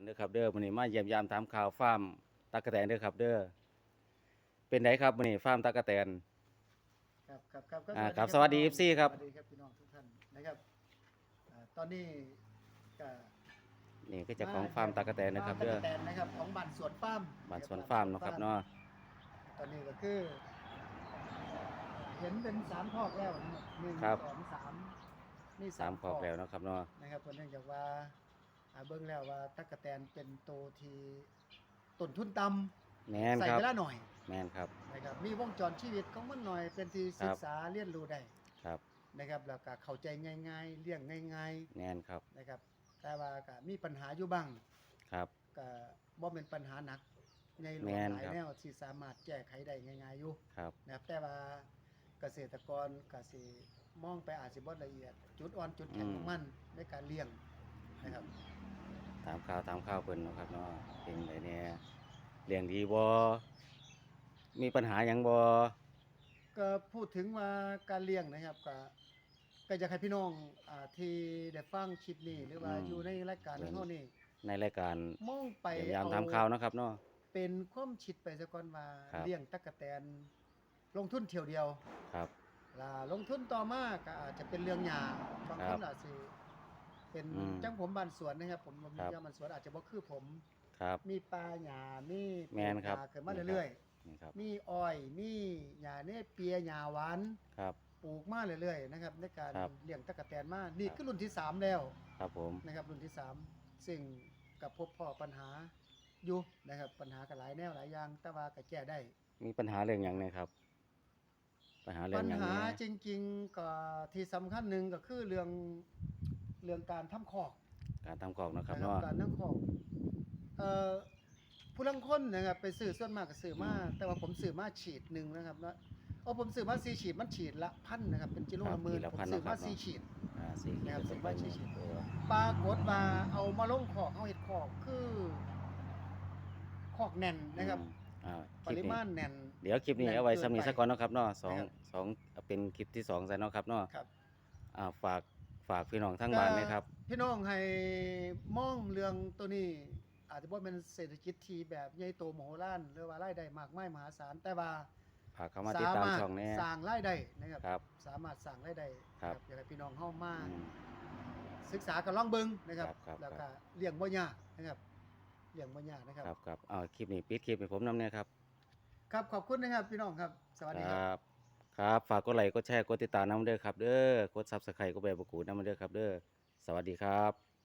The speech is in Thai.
กันเด้อครับเด้อมื้อนี้มาเยี่ยมยามถามข่าวฟาร์มตั๊กแตนเด้อครับเด้อเป็นไดครับมื้อนี้ฟาร์มตั๊กแตน ครับครับครับอ่าครับสวัสดี FC ครับ สวัสดีครับพี่น้องทุกท่านนะครับอ่าตอนนี้ก็นี่คือเจ้าของฟาร์มตั๊กแตนนะครับฟาเด้อตั๊กแตนนะครับของบ้านสวนฟาร์มบ้านสวนฟาร์มเนาะครับเนาะตอนนี้ก็คือ เห็นเป็นสามคอกแล้วนะครับหนึ่งครับสองสามนี่สามขอบแล้วเนาะครับเนาะนะครับเพราะเนื่องจากว่าอ่า เบิ่งแล้วว่าตั๊กแตนเป็นตัวที่ต้นทุนต่แม่นำใส่ครับ เวลาหน่อยแม่นครับ นะครับมีวงจรชีวิตของมันหน่อยเป็นที่ครับศึกษาเรียนรู้ได้ครับ นะครับแล้วก็เข้าใจง่าย ๆเลี้ยงง่าย แม่นครับ ๆนะครับ แต่ว่าก็มีปัญหาอยู่บ้างครับ ก็บ่เป็นปัญหาหนักในหลแม่วงนหลายครับ แนวที่สามารถแก้ไขได้ง่ายๆอยู่ ครับ นะครับแต่ว่าเกษตรกรก็สิมองไปอาจสิบ่ละเอียด จุดอ่อนจุดแข็งของมันในการเลี้ยงนะครับ ถามข่าวถามข่าวเพิ่นเนาะครับเนาะเป็นไดแน่เลี้ยงดีบ่มีปัญหาหยังบ่ก็พูดถึงว่าการเลี้ยงนะครับก็ก็อยากให้พี่น้องอ่าที่ได้ฟังคลิปนี้หรือว่าอยู่ในรายการของเฮานี่ในรายการมองไปเยี่ยมยามเอถามข่าวเนาะครับเนาะเป็นความคิดไปซะก่อนว่าครับเลี้ยงตั๊กแตนลงทุนเที่ยวเดียวครับล่ะลงทุนต่อมาก็อาจจะเป็นเรื่องหยาบางคครับนอาจสิ เป็นอืมจังผมบ้านสวนนะครับ ผมผมครับ ยามบ้านสวนอาจจะบ่คือผม ครับ มีปลาหญ้ามีแม่นครับ ปลูกหญ้าเกิดมาเรื่อยนี่ครับ ๆ มีอ้อยมีหญ้าเนี่ยเปียหญ้าหวานครับ ปลูกมาเรื่อยๆนะครับในการครับเลี้ยงตั๊กแตนมานี่ครับ คือรุ่นที่สามแล้วครับผมนะครับ รุ่นที่สามซึ่งกับพบพ่อปัญหาอยู่นะครับปัญหาก็หลายแนวหลายอย่างแต่ว่าก็แก้ได้ มีปัญหาเรื่องหยังเนี่ยครับ ปัญหาเรื่อปังญหยังหาเนี่ยจริงๆก็ที่สำคัญหนึ่งก็คือเรื่อง เรื่องการทำคอกการทำกรอกเนาะครับนะเนาะ การทำคอกเอ่อผู้ลังคนนะครับไปซื้อส่วนมากก็ซื้อมาอืมแต่ว่าผมซื้อมาฉีดหนึ่งนะครับเนาะเอาผมซื้อมาสี่ฉีดมันฉีดละพันนะครับเป็นกิโลครัละบหมื่นกิโลละผมพันซื้อมานะครับ สี่ฉีด อ่าสี่ขีดนะครับเป็นสิบว่าสี่ขีดเออปรากฏว่าเอามาลงคอกเอาเห็ดคอกคือคอกแน่นนะครับอืมอ่าคปลิปรินี้มาณแน่น เดี๋ยวคลิปนี้แน่นเอาไว้เกินสำนีไปสักก่อนเนาะครับเนาะสองนะครับ สองเป็นคลิปที่สองใส่เนาะครับเนาะ ครับ อ่าฝาก ฝากพี่น้องทั้งบ้านนะครับ พี่น้องให้มองเรื่องตัวนี้ อาจจะว่าเป็นเศรษฐกิจที่แบบใหญ่โตมโหฬารหรือว่ารายได้มากมายมหาศาลแต่ว่าฝากเข้ามาติดตามช่องแนี้สร้างรายได้นะครับครับ สามารถสร้างรายได้ครับนะอยากให้พี่น้องเฮามาอืม ศึกษากับลองเบิ่งนะครับครับครับ แล้วก็เลี้ยงบ่ยากนะครับเลี้ยงบ่ยากนะครับ ครับครับเอาคลิปนี้ปิดคลิปให้ผมนำเนี่ยครับ ครับขอบคุณนะครับพี่น้องครับ สวัสดีครับ บ ครับ ฝากกดไลค์กดแชร์กดติดตามน้ำเด้อครับเด้อกดซับสไครต์กดแบบประกูน้ำเด้อครับเด้อสวัสดีครับ